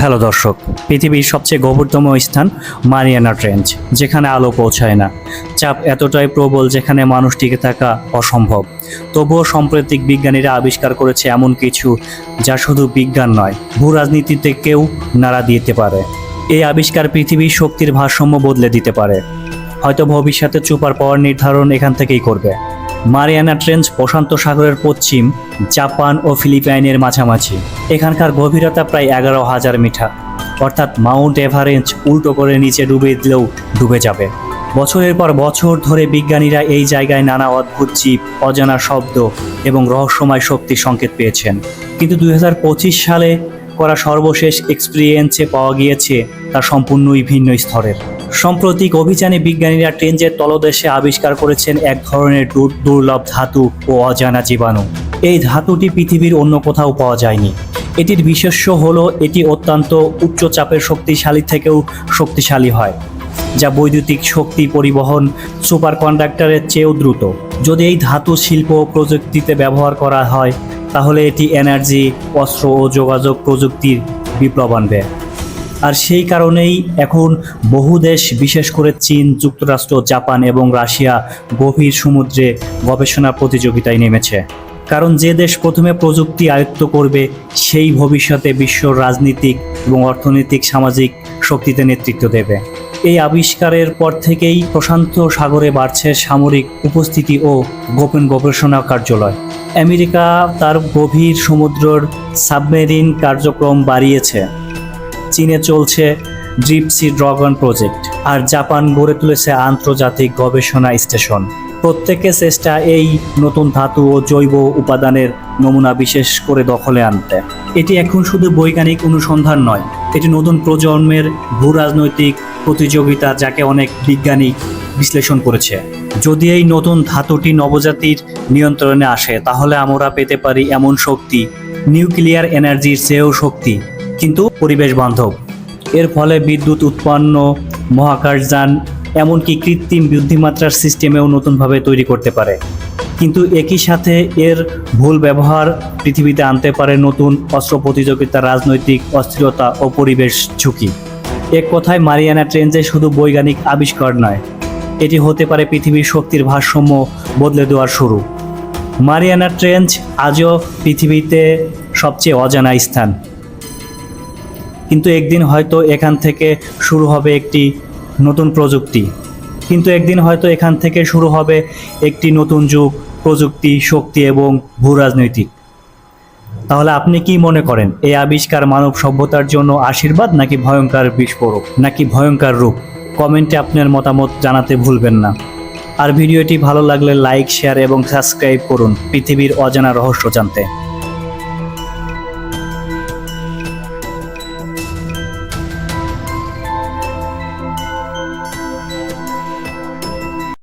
Hello দর্শক, পৃথিবীর সবচেয়ে গভীরতম স্থান মারিয়ানা ট্রেঞ্চ, যেখানে আলো পৌঁছায় না। চাপ এতটাই প্রবল যেখানে মানুষ টিকে থাকা অসম্ভব। তবুও সাম্প্রতিক বিজ্ঞানীরা আবিষ্কার করেছে এমন কিছু যা শুধু বিজ্ঞান নয়, ভূ রাজনীতিতে কেউ নাড়া দিতে পারে। এই আবিষ্কার পৃথিবীর শক্তির ভারসাম্য বদলে দিতে পারে। হয়তো ভবিষ্যতে চুপার পাওয়ার নির্ধারণ এখান থেকেই করবে। মারিয়ানা ট্রেঞ্চ প্রশান্ত সাগরের পশ্চিম, জাপান ও ফিলিপাইনের মাঝামাঝি। এখানকার গভীরতা প্রায় এগারো হাজার মিটার। অর্থাৎ মাউন্ট এভারেঞ্জ উল্টো করে নিচে ডুবে দিলেও ডুবে যাবে। বছরের পর বছর ধরে বিজ্ঞানীরা এই জায়গায় নানা অদ্ভুত জীব, অজানা শব্দ এবং রহস্যময় শক্তির সংকেত পেয়েছেন। কিন্তু দু হাজার পঁচিশ সালে করা সর্বশেষ এক্সপিরিয়েন্সে পাওয়া গিয়েছে তা সম্পূর্ণই ভিন্ন স্তরের। সাম্প্রতিক অভিযানে বিজ্ঞানীরা ট্রেঞ্জের তলদেশে আবিষ্কার করেছেন এক ধরনের দুর্লভ ধাতু ও অজানা জীবাণু। এই ধাতুটি পৃথিবীর অন্য কোথাও পাওয়া যায়নি। এটির বিশেষ্য হলো, এটি অত্যন্ত উচ্চ চাপের শক্তিশালী থেকেও শক্তিশালী হয়, যা বৈদ্যুতিক শক্তি পরিবহন সুপার কন্ডাক্টরের চেয়েও দ্রুত। যদি এই ধাতু শিল্প প্রযুক্তিতে ব্যবহার করা হয়, তাহলে এটি এনার্জি, অস্ত্র ও যোগাযোগ প্রযুক্তির বিপ্লব আনবে আর সেই কারণেই এখন বহু দেশ, বিশেষ করে চীন, যুক্তরাষ্ট্র, জাপান এবং রাশিয়া গভীর সমুদ্রে গবেষণা প্রতিযোগিতায় নেমেছে। কারণ যে দেশ প্রথমে প্রযুক্তি আয়ত্ত করবে, সেই ভবিষ্যতে বিশ্ব রাজনীতিক এবং অর্থনৈতিক সামাজিক শক্তিতে নেতৃত্ব দেবে। এই আবিষ্কারের পর থেকেই প্রশান্ত সাগরে বাড়ছে সামরিক উপস্থিতি ও গোপন গবেষণা কার্যালয়। আমেরিকা তার গভীর সমুদ্রের সাবমেরিন কার্যক্রম বাড়িয়েছে। চীনে চলছে ড্রিপসি ড্রাগন প্রজেক্ট আর জাপান গড়ে তুলেছে আন্তর্জাতিক গবেষণা স্টেশন। প্রত্যেকের চেষ্টা এই নতুন ধাতু ও জৈব উপাদানের নমুনা বিশেষ করে দখলে আনতে। এটি এখন শুধু বৈজ্ঞানিক অনুসন্ধান নয়, এটি নতুন প্রজন্মের ভূ রাজনৈতিক প্রতিযোগিতা যাকে অনেক বিজ্ঞানী বিশ্লেষণ করেছে। যদি এই নতুন ধাতুটি নবজাতির নিয়ন্ত্রণে আসে, তাহলে আমরা পেতে পারি এমন শক্তি, নিউক্লিয়ার এনার্জির চেয়েও শক্তি কিন্তু পরিবেশ বান্ধব। এর ফলে বিদ্যুৎ উৎপন্ন মহাকাশযান এমনকি কৃত্রিম বুদ্ধিমাত্রার সিস্টেমেও নতুনভাবে তৈরি করতে পারে। কিন্তু একই সাথে এর ভুল ব্যবহার পৃথিবীতে আনতে পারে নতুন অস্ত্র প্রতিযোগিতা, রাজনৈতিক অস্থিরতা ও পরিবেশ ঝুঁকি। এক কথায়, মারিয়ানা ট্রেঞ্জে শুধু বৈজ্ঞানিক আবিষ্কার নয়, এটি হতে পারে পৃথিবীর শক্তির ভারসাম্য বদলে দেওয়ার শুরু। মারিয়ানা ট্রেঞ্চ আজও পৃথিবীতে সবচেয়ে অজানা স্থান। কিন্তু একদিন হয়তো এখান থেকে শুরু হবে একটি নতুন প্রযুক্তি। কিন্তু একদিন হয়তো এখান থেকে শুরু হবে একটি নতুন যুগ, প্রযুক্তি, শক্তি এবং ভূ রাজনৈতিক তাহলে আপনি কি মনে করেন, এই আবিষ্কার মানব সভ্যতার জন্য আশীর্বাদ নাকি ভয়ঙ্কর বিস্ফোরক, নাকি ভয়ঙ্কর রূপ? কমেন্টে আপনার মতামত জানাতে ভুলবেন না। আর ভিডিওটি ভালো লাগলে লাইক, শেয়ার এবং সাবস্ক্রাইব করুন পৃথিবীর অজানা রহস্য জানতে।